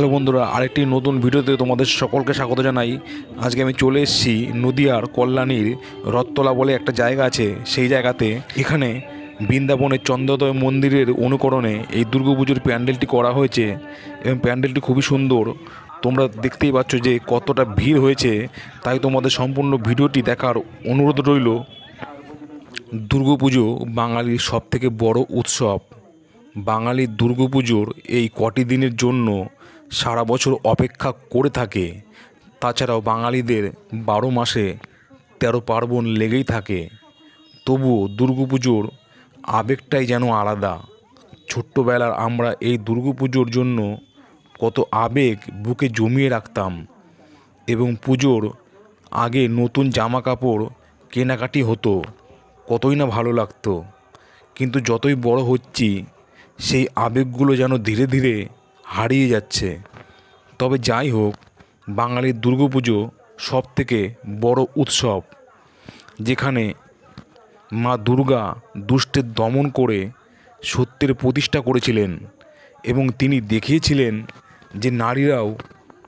Hello বন্ধুরা, আরেকটি নতুন ভিডিওতে তোমাদের সকলকে স্বাগত জানাই। আজকে আমি চলে এসেছি নদিয়ার কল্যাণীর রথতলা বলে একটা জায়গা আছে। সেই জায়গাতে এখানে বৃন্দাবনের চন্দ্রোদয় মন্দিরের অনুকরণে এই দুর্গাপুজোর প্যান্ডেলটি করা হয়েছে এবং প্যান্ডেলটি খুবই সুন্দর। তোমরা দেখতেই পাচ্ছ যে কতটা ভিড় হয়েছে, তাই তোমাদের সম্পূর্ণ ভিডিওটি দেখার অনুরোধ রইল। দুর্গাপুজো বাঙালির সবথেকে বড় উৎসব। বাঙালির দুর্গাপুজোর এই কটি দিনের জন্য সারা বছর অপেক্ষা করে থাকে। তাছাড়াও বাঙালিদের বারো মাসে তেরো পার্বণ লেগেই থাকে। তবুও দুর্গাপুজোর আবেগটাই যেন আলাদা। ছোট্টবেলার আমরা এই দুর্গাপুজোর জন্য কত আবেগ বুকে জমিয়ে রাখতাম এবং পুজোর আগে নতুন জামা কাপড় কেনাকাটি হতো, কতই না ভালো লাগতো। কিন্তু যতই বড় হচ্ছি, সেই আবেগগুলো যেন ধীরে ধীরে হারিয়ে যাচ্ছে। তবে যাই হোক, বাঙালির দুর্গাপুজো সব থেকে বড় উৎসব, যেখানে মা দুর্গা দুষ্টের দমন করে সত্যের প্রতিষ্ঠা করেছিলেন এবং তিনি দেখিয়েছিলেন যে নারীরাও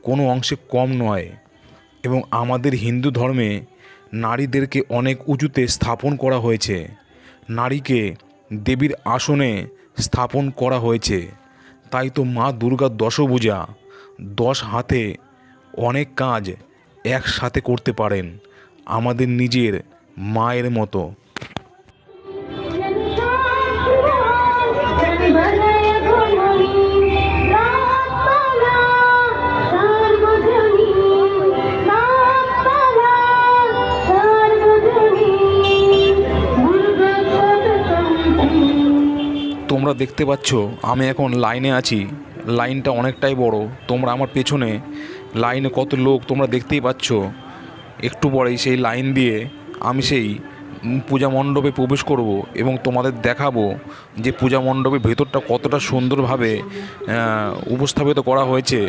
কোনো অংশে কম নয় এবং আমাদের হিন্দু ধর্মে নারীদেরকে অনেক উঁচুতে স্থাপন করা হয়েছে। নারীকে দেবীর আসনে স্থাপন করা হয়েছে। তাই তো মা দুর্গার দশভূজা দশ হাতে অনেক কাজ একসাথে করতে পারেন আমাদের নিজের মায়ের মতো। তোমরা দেখতে পাচ্ছ, আমি এখন লাইনে আছি। লাইনটা অনেকটাই বড়। তোমরা আমার পেছনে লাইনে কত লোক তোমরা দেখতেই পাচ্ছ। একটু পরেই সেই লাইন দিয়ে আমি সেই পূজা মণ্ডপে প্রবেশ করব এবং তোমাদের দেখাবো যে পূজা মণ্ডপের ভেতরটা কতটা সুন্দরভাবে উপস্থাপিত করা হয়েছে।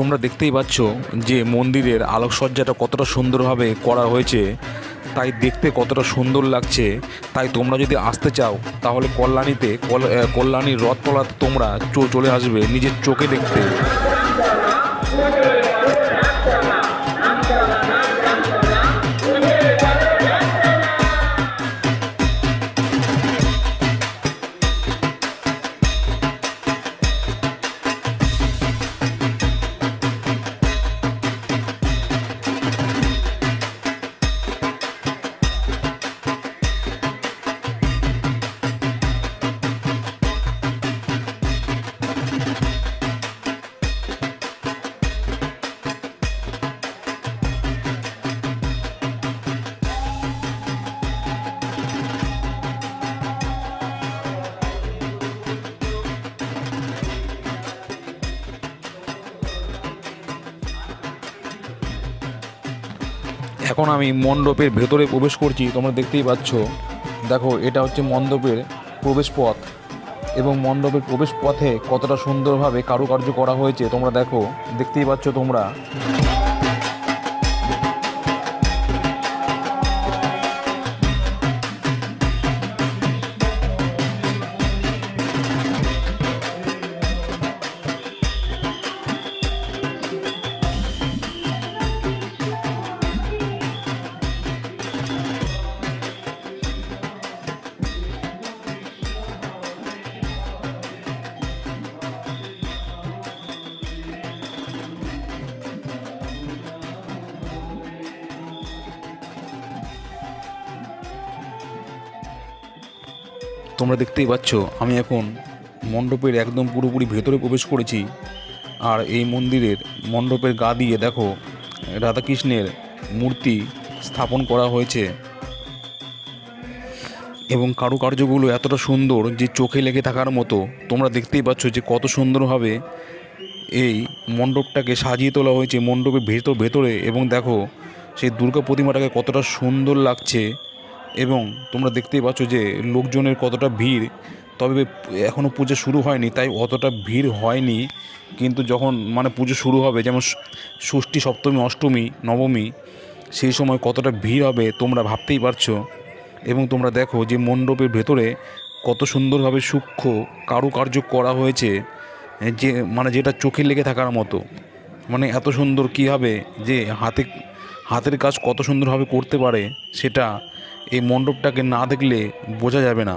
তোমরা দেখতেই পাচ্ছ যে মন্দিরের আলোকসজ্জাটা কতটা সুন্দরভাবে করা হয়েছে, তাই দেখতে কতটা সুন্দর লাগছে। তাই তোমরা যদি আসতে চাও, তাহলে কল্যাণীতে কল্যাণীর রথতলাতে তোমরা চলে আসবে নিজের চোখে দেখতে। এখন আমি মণ্ডপের ভেতরে প্রবেশ করছি, তোমরা দেখতেই পাচ্ছ। দেখো, এটা হচ্ছে মণ্ডপের প্রবেশ পথ এবং মণ্ডপের প্রবেশ পথে কতটা সুন্দরভাবে কারুকার্য করা হয়েছে, তোমরা দেখো, দেখতেই পাচ্ছ তোমরা। তোমরা দেখতেই পাচ্ছ, আমি এখন মণ্ডপের একদম পুরোপুরি ভেতরে প্রবেশ করেছি। আর এই মন্দিরের মণ্ডপের গা দিয়ে দেখো, রাধাকৃষ্ণের মূর্তি স্থাপন করা হয়েছে। এবং কারুকার্যগুলো এতটা সুন্দর যে চোখে লেগে থাকার মতো। তোমরা দেখতেই পাচ্ছ যে কত সুন্দরভাবে এই মণ্ডপটাকে সাজিয়ে তোলা হয়েছে মণ্ডপের ভেতর ভেতরে। এবং দেখো, সেই দুর্গা প্রতিমাটাকে কতটা সুন্দর লাগছে। এবং তোমরা দেখতেই পাচ্ছ যে লোকজনের কতটা ভিড়। তবে এখনও পুজো শুরু হয়নি, তাই অতটা ভিড় হয়নি। কিন্তু যখন মানে পুজো শুরু হবে, যেমন ষষ্ঠী, সপ্তমী, অষ্টমী, নবমী, সেই সময় কতটা ভিড় হবে তোমরা ভাবতেই পারছ। এবং তোমরা দেখো যে মণ্ডপের ভেতরে কত সুন্দরভাবে সূক্ষ্ম কারুকার্য করা হয়েছে, যে মানে যেটা চোখে লেগে থাকার মতো। মানে এত সুন্দর কী হবে যে হাতে, হাতের কাজ কত সুন্দরভাবে করতে পারে সেটা এই মণ্ডপটাকে না দেখলে বোঝা যাবে না।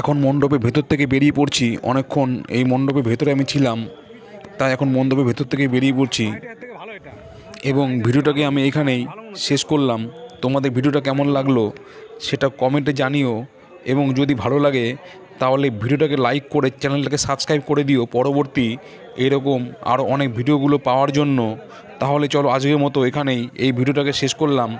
এখন মণ্ডপের ভেতর থেকে বেরিয়ে পড়ছি। অনেকক্ষণ এই মণ্ডপের ভেতরে আমি ছিলাম, তাই এখন মণ্ডপের ভেতর থেকে বেরিয়ে পড়ছি এবং ভিডিওটাকে আমি এখানেই শেষ করলাম। তোমাদের ভিডিওটা কেমন লাগল সেটা কমেন্টে জানিও এবং যদি ভালো লাগে তাহলে ভিডিওটাকে লাইক করে চ্যানেলটাকে সাবস্ক্রাইব করে দিও। পরবর্তী এরকম আরও অনেক ভিডিওগুলো পাওয়ার জন্য, তাহলে চলো আজকের মতো এখানেই এই ভিডিওটাকে শেষ করলাম।